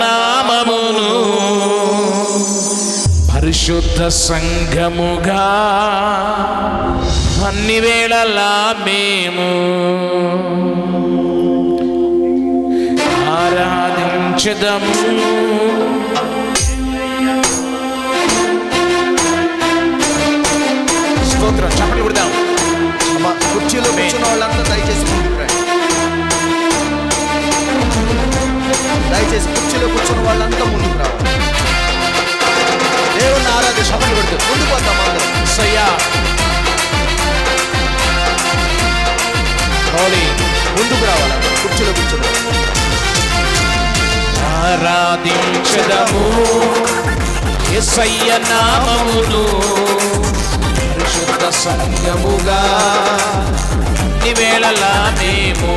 నామమును పరిశుద్ధ సంఘముగా అన్ని వేళలా మేము ఆరాధించదము స్తోత్రం చప్పట్లు కొడదాం. కుర్చీలో కూర్చున్న వాళ్ళంతా దయచేసి కూర్చున్న ముందుకు రావాలి దేవుని ఆరాధన సభలు పెడితే ముందుకు వద్దాం అందరం. సయ్యా. ముందుకు రావాలి? అందరూ. కుర్చీలో కూర్చున్న ఆరాధించదము. ఎస్ఐయ నామమును పరిశుద్ధ సంగముగా నివేళలా మేము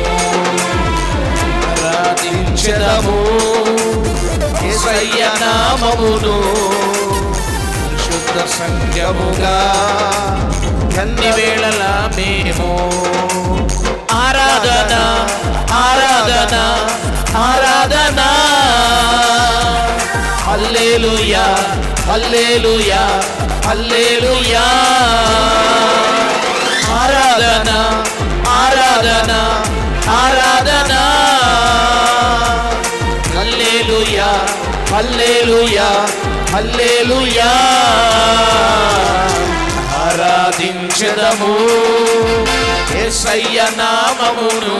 ఆరాధించదము. ఎసయ్య నామమును. పరిశుద్ధ సంగముగా అన్ని వేళలా మేము ఆరాధన ఆరాధన ఆరాధన. అల్లేలుయా అల్లేలుయా అల్లేలుయా ఆరాధన ఆరాధన ఆరాధన. హల్లెలూయా హల్లెలూయా. ఆరాధించదము. యేసయ్య నామమును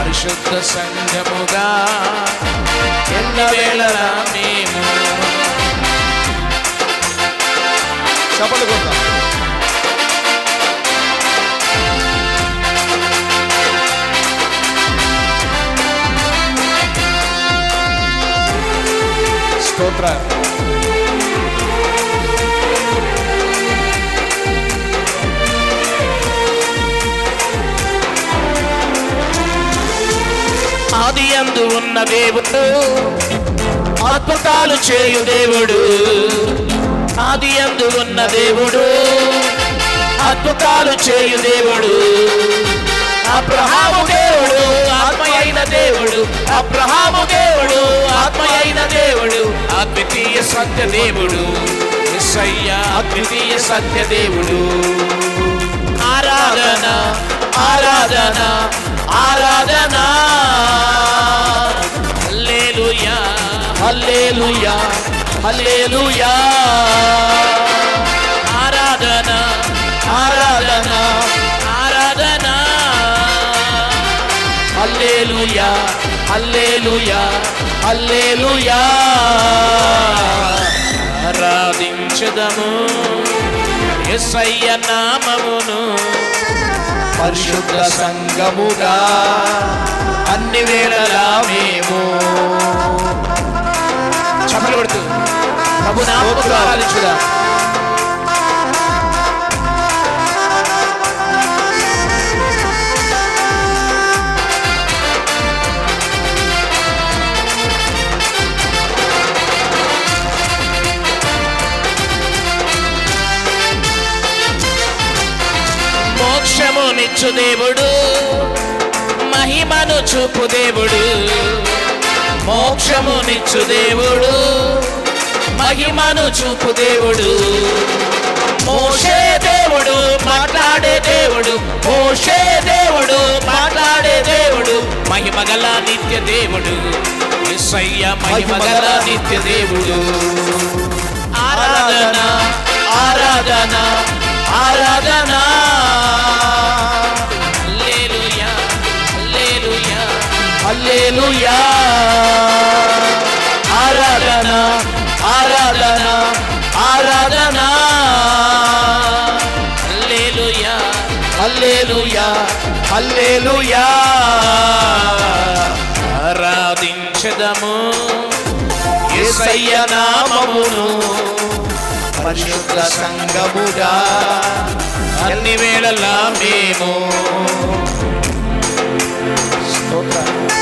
పరిశుద్ధ సంఘముగా ఎన్న వేళలా మేము. చప్పట్లు కొడతాం. స్తోత్ర ఆది అందు ఉన్న దేవుడు అద్భుతాలు చేయు దేవుడు. ఆది అందు ఉన్న దేవుడు అద్భుతాలు చేయు దేవుడు. అబ్రహాము దేవుడు ఆత్మ అయిన దేవుడు. అబ్రహాము దేవుడు ఆత్మ అయిన దేవుడు అద్వితీయ సత్య దేవుడు. అద్వితీయ సత్య దేవుడు. ఆరాధన ఆరాధన ఆరాధన. హల్లెలూయా హల్లెలూయా హల్లెలూయా. ఆరాధన ఆరాధన ఆరాధన. హల్లెలూయా హల్లెలూయా. అల్లేలుయా ఆరాధించదము. ఎస్ఐయ నామమును. పరిశుద్ధ సంగముగా అన్ని వేళలా మేము. చప్పలు కొడుతూ. ప్రభు ఆరాధించుదా. మోక్షమునిచ్చు దేవుడు. మహిమను చూపు దేవుడు. మోక్షమునిచ్చు దేవుడు. మహిమను చూపు దేవుడు. మోషే దేవుడు మాట్లాడే దేవుడు. మోషే దేవుడు మాట్లాడే దేవుడు. మహిమగల నిత్య దేవుడు. ఎస్సయ్య మహిమగల నిత్య దేవుడు. ఆరాధన ఆరాధన ఆరాధన. హల్లెలూయా. ఆరాధన ఆరాధన ఆరాధన. హల్లెలూయా హల్లెలూయా హల్లెలూయా. ఆరాధించదము యేసయ్య నామమును. పరిశుద్ధ సంగముగా అన్ని వేళలా మేము. స్తోత్రం.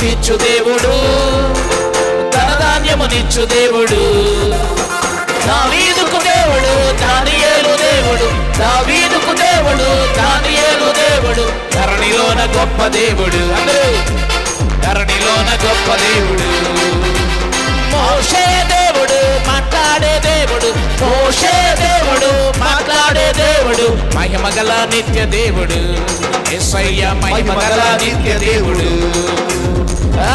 తీర్చు దేవుడు. ధనధాన్యమునిచ్చు దేవుడు. దావీదుకు దేవుడు దానియేలు దేవుడు. దావీదుకు దేవుడు దానియేలు దేవుడు. ధరణిలోన గొప్ప దేవుడు. అందరూ ధరణిలోన గొప్ప దేవుడు. మోషే దేవుడు మాట్లాడే దేవుడు. మోషే దేవుడు మాట్లాడే దేవుడు. మహిమగల నిత్య దేవుడు. ఎస్ఐయ మహిమగల నిత్య దేవుడు.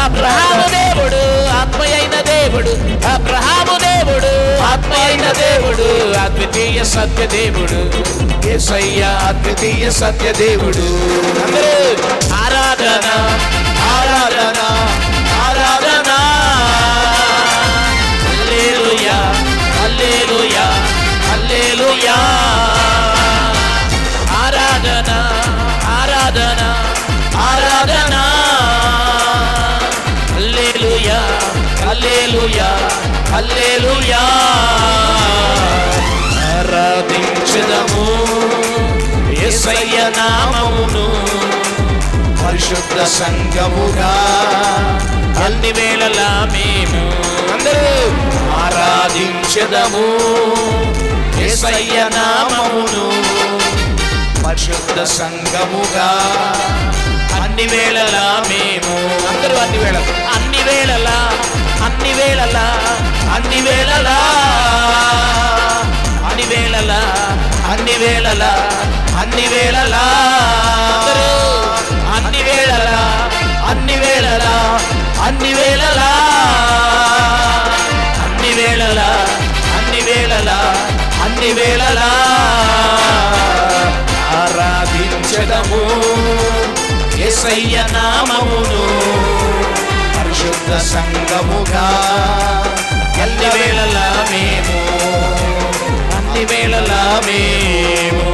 అబ్రహాము దేవుడు ఆత్మయైన దేవుడు. అబ్రహాము దేవుడు ఆత్మయైన దేవుడు. అద్వితీయ సత్య దేవుడు. ఏసయ్య అద్వితీయ సత్య దేవుడు. ఆరాధన ఆరాధన. హల్లెలూయా. ఆరాధించదము. యేసయ్య నామమును. పరిశుద్ధ సంఘముగా. అన్ని వేళలా మేము అందరూ. ఆరాధించదము. యేసయ్య నామమును. పరిశుద్ధ సంఘముగా. అన్ని వేళలా మేము అందరూ అన్ని వేళ అన్ని వేళలా అన్ని వేళలా అన్ని వేళలా. అన్ని వేళలా అన్ని వేళలా అన్ని వేళలా. అన్ని వేళలా అన్ని వేళలా అన్ని వేళలా. ఆరాధించదము ఎసయ్య నామమును పరిశుద్ధ సంగముగా అన్ని వేళలా మేము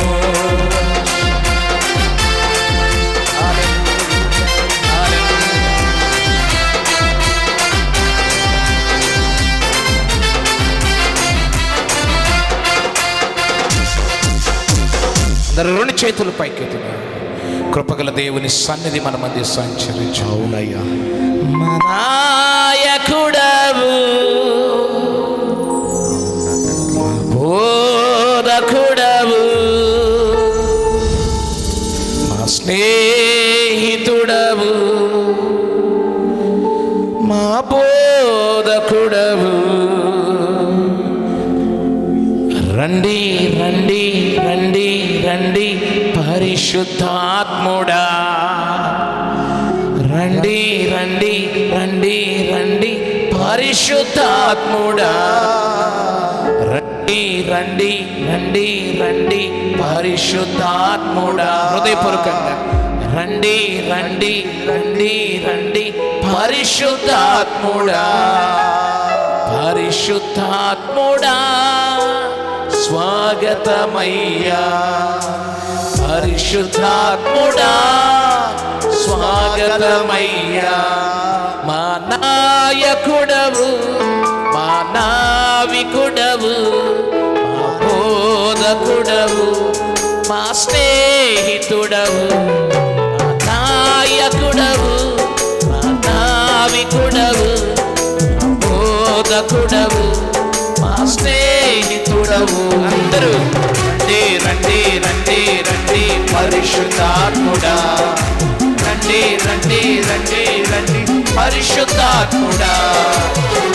అందరు రెండు చేతులు పైకెత్తుగా కృపగల దేవుని సన్నిధి మన మధ్య సంచరించు. అవునయ్యా. నాయకుడవు పరిశుద్ధాత్ముడా. రండి రండి రండి రండి పరిశుద్ధాత్ముడా. రండి రండి రండి రండి పరిశుద్ధాత్ముడా. హృదయపూర్వకంగా. రండి రండి రండి రండి పరిశుద్ధాత్ముడా. పరిశుద్ధాత్ముడా. స్వాగతమయ్యా. పరిశుద్ధాత్ముడా స్వాగతమయ్యా. మా నాయకుడవు మా నావికుడవు మా బోధకుడవు మా స్నేహితుడవు మా నాయకుడవు మా నావికుడవు మా బోధకుడవు మా స్నేహితుడవు. అందరూ రండి రండి రండి రండి పరిశుద్ధాత్ముడా రండి రండి రండి రండి పరిశుద్ధాత్ముడా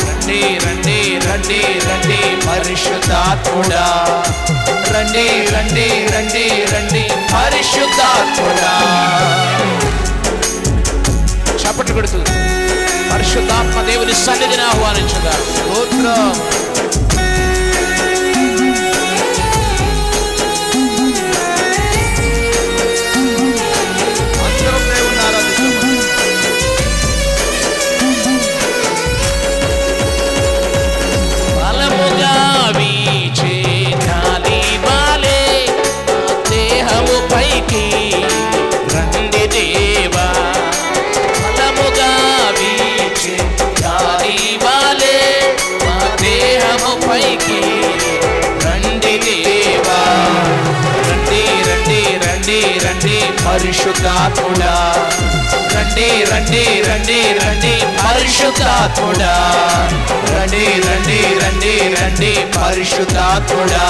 రండి రండి రండి రండి పరిశుద్ధాత్ముడా రండి రండి రండి రండి పరిశుద్ధాత్ముడా చప్పట్లు కొడుతూ పరిశుద్ధాత్మ దేవుని సన్నిధిని ఆహ్వానించుగా గోత్రం పరిశుద్ధాత్ముడా. రండి రండి రండి రండి పరిశుద్ధాత్ముడా. రండి రండి రండి రండి పరిశుద్ధాత్ముడా.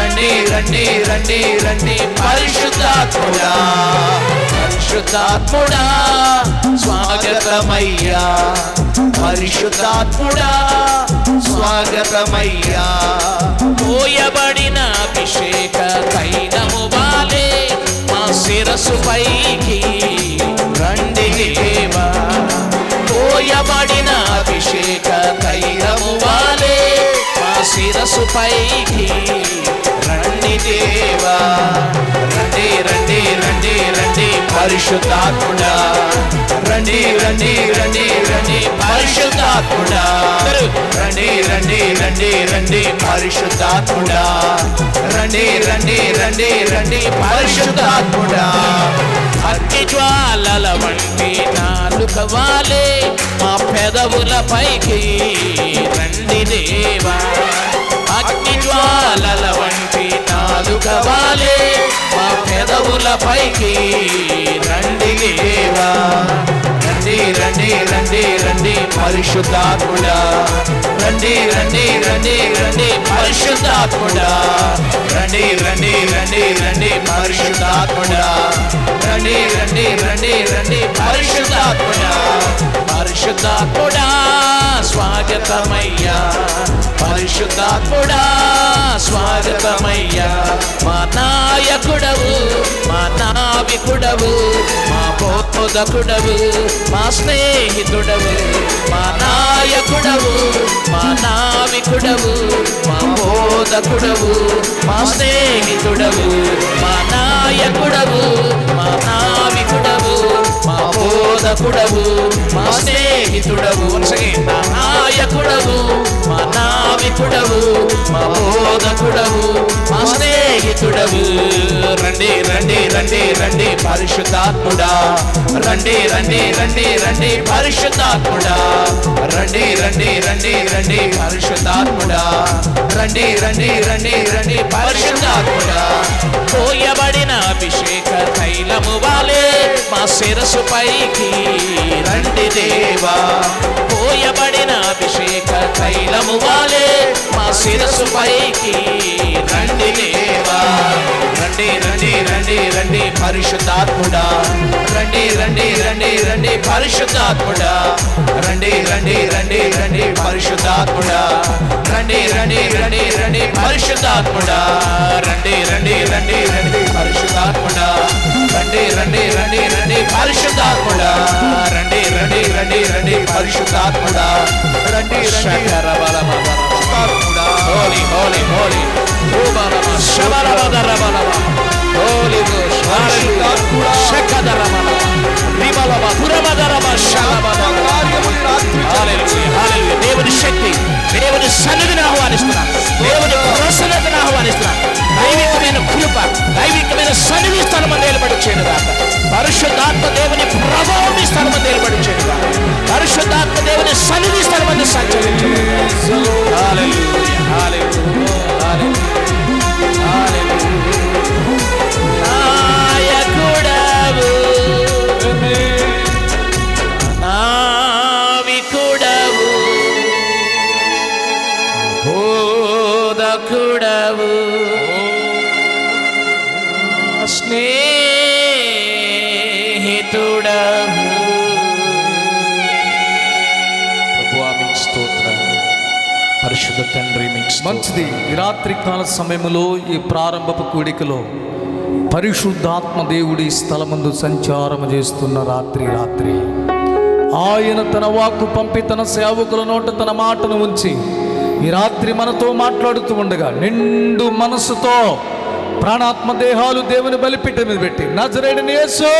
రండి రండి రండి రండి పరిశుద్ధాత్ముడా. పరిశుద్ధాత్ముడా స్వాగతమయ్యా. పరిశుద్ధాత్ముడా స్వాగతమయ్యా. పోయబడిన అభిషేక తైలము శిరస్సు పైకి రండి దేవా. పోయబడిన అభిషేక తైలము వాలే. మా శిరస్సు పైకి రండి దేవా. పరిశుద్ధాత్ముడా. రండి రండి రండి రండి పరిశుద్ధాత్ముడా. రండి రండి రండి రండి పరిశుద్ధాత్ముడా. రండి రండి రండి రండి పరిశుద్ధాత్ముడా. అగ్ని జ్వాలల వంటి నాలుక వాలే మా పెదవుల పైకి రండి దేవా. అగ్ని జ్వాలల వంటి నాలుక వాలే మా పెదవుల పైకి రండి దేవా రండి రండి రండి రండి పరిశుద్ధాత్ముడా. రండి రండి రండి రండి పరిశుద్ధాత్ముడా. రండి రండి రండి రండి పరిశుద్ధాత్ముడా. రండి రండి రండి రండి పరిశుద్ధాత్ముడా. పరిశుద్ధాత్ముడా స్వాగతమయ్యా. పరిశుద్ధాత్ముడా స్వాగతమయ్యా. మా నాయకుడవు మా నావికుడవు మా బోధకుడవు మా స్నేహితుడవు మా నాయకుడవు మా నావికుడవు మా బోధకుడవు మా స్నేహితుడవు మా నాయకుడవు మా నావికుడవు మా బోధకుడవు మా స్నేహితుడవు నా నాయకుడవు మా నావికుడవు మా బోధకుడవు మా స్నేహితుడవు రండి రండి రండి రండి పరిశుద్ధాత్ముడా రండి రండి రండి రండి పరిశుద్ధాత్ముడా రండి రండి రండి రండి పరిశుద్ధాత్ముడా రండి రండి రండి రండి పరిశుద్ధాత్ముడా శిరసు పైకి రండి దేవా పోయబడిన అభిషేక తైలము వాలే మా శిరసు పైకి రండి దేవా రండి రండి రండి రండి పరిశుద్ధాత్ముడా రండి రండి రండి రండి పరిశుద్ధాత్ముడా రండి రండి రండి రండి పరిశుద్ధాత్ముడా రండి రండి రండి రండి పరిశుద్ధాత్ముడా రండి రండి రండి రండి పరిశుద్ధాత్ముడా రండి రండి రండి రండి పరిశుద్ధాత్ముడా రండి రండి రండి రండి పరిశుద్ధాత్ముడా రండి రండి పరిశుద్ధాత్ముడా హోలీ హోలీ హోలీ శబలమ దరబలమ హోలీ రిబలమ శబలమ దేవుని శక్తి దేవుని సన్నిధిని ఆహ్వానిస్తున్నాను దేవుని భరోసా దైవికమైన కృప దైవికమైన సన్నిధి స్థలము నిలబడి చేయనుగాక పరిశుద్ధాత్మ దేవుని ప్రభావం ఈ స్థలము నిలబడి చేయనుగాక పరిశుద్ధాత్మ దేవుని సన్నిధి స్థలమందు సంచరించను నాయకుడవు నావికుడవు బోధకుడవు స్నేహితుడవు. పరిశుద్ధ తండ్రి. మంచిది. ఈ రాత్రి కాల సమయంలో ఈ ప్రారంభపు కూడికలో పరిశుద్ధాత్మ దేవుడి స్థలమందు సంచారము చేస్తున్న రాత్రి రాత్రి. ఆయన తన వాక్కు పంపి తన సేవకుల నోట తన మాటను ఉంచి ఈ రాత్రి మనతో మాట్లాడుతూ ఉండగా నిండు మనసుతో ప్రాణాత్మ దేహాలు దేవుని బలిపిట్ట మీద పెట్టి. నజరేడిని యేసు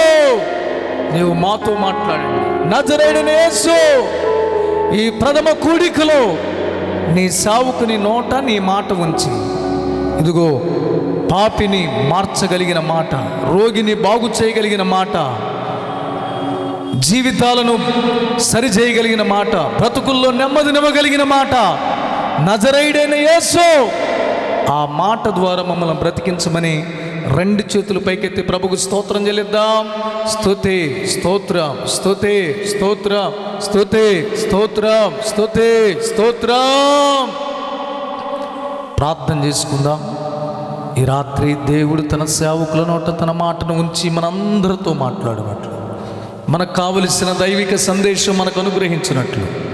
నీవు మాతో మాట్లాడండి. నజరేడిని యేసు ఈ ప్రథమ కూడికలో నీ సావుకుని నోట నీ మాట ఉంచి. ఇదిగో పాపిని మార్చగలిగిన మాట రోగిని బాగు చేయగలిగిన మాట జీవితాలను సరిచేయగలిగిన మాట బ్రతుకుల్లో నెమ్మదినివ్వగలిగిన మాట. నజరైడైన యేసు ఆ మాట ద్వారా మమ్మల్ని బ్రతికించమని రెండు చేతులు పైకెత్తి ప్రభుకు స్తోత్రం చెల్లిద్దాం. స్తుతి స్తోత్రం స్తుతి స్తోత్రం స్తుతి స్తోత్రం స్తుతి స్తోత్రం. ప్రార్థన చేసుకుందాం. ఈ రాత్రి దేవుడు తన సేవకుల నోట తన మాటను ఉంచి మనందరితో మాట్లాడినట్లు మనకు కావలసిన దైవిక సందేశం మనకు అనుగ్రహించినట్లు.